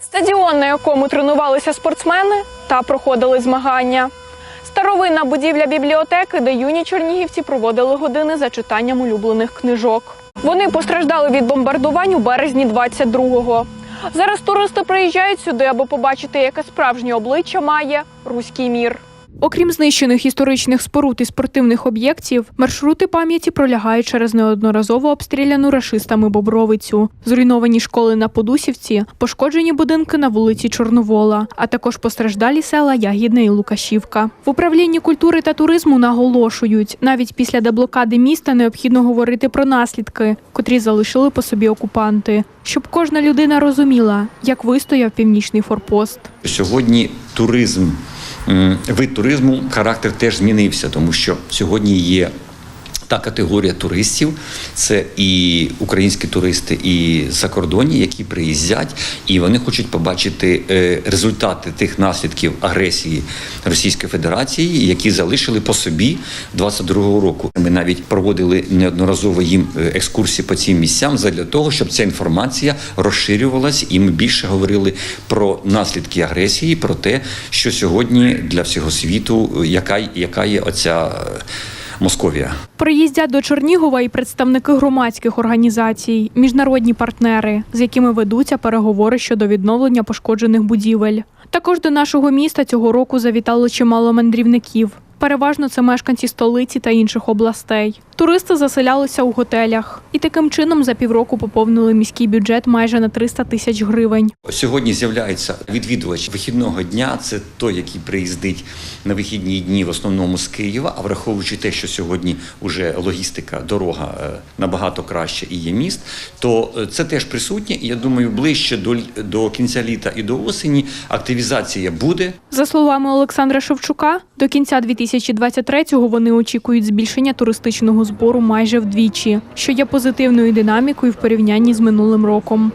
Стадіон, на якому тренувалися спортсмени та проходили змагання. Старовинна будівля бібліотеки, де юні чернігівці проводили години за читанням улюблених книжок. Вони постраждали від бомбардувань у березні 22-го. Зараз туристи приїжджають сюди, аби побачити, яке справжнє обличчя має руський мір. Окрім знищених історичних споруд і спортивних об'єктів, маршрути пам'яті пролягають через неодноразово обстріляну рашистами Бобровицю, зруйновані школи на Подусівці, пошкоджені будинки на вулиці Чорновола, а також постраждалі села Ягідне і Лукашівка. В управлінні культури та туризму наголошують, навіть після деблокади міста необхідно говорити про наслідки, котрі залишили по собі окупанти, щоб кожна людина розуміла, як вистояв північний форпост. Сьогодні туризм, вид туризму, характер теж змінився, тому що сьогодні є та категорія туристів, це і українські туристи, і закордонні, які приїздять, і вони хочуть побачити е, результати тих наслідків агресії Російської Федерації, які залишили по собі 22-го року. Ми навіть проводили неодноразово їм е, екскурсії по цим місцям для того, щоб ця інформація розширювалась, і ми більше говорили про наслідки агресії, про те, що сьогодні для всього світу, е, яка, яка є оця Московія. Приїздять до Чернігова і представники громадських організацій, міжнародні партнери, з якими ведуться переговори щодо відновлення пошкоджених будівель. Також до нашого міста цього року завітало чимало мандрівників. Переважно це мешканці столиці та інших областей. Туристи заселялися у готелях і таким чином за півроку поповнили міський бюджет майже на 300 тисяч гривень. Сьогодні з'являється відвідувач вихідного дня. Це той, який приїздить на вихідні дні в основному з Києва. А враховуючи те, що сьогодні вже логістика, дорога е, набагато краще і є міст, то е, це теж присутнє. І я думаю, ближче до, до кінця літа і до осені активізація буде. За словами Олександра Шевчука, до кінця 2023-го вони очікують збільшення туристичного збору майже вдвічі, що є позитивною динамікою в порівнянні з минулим роком.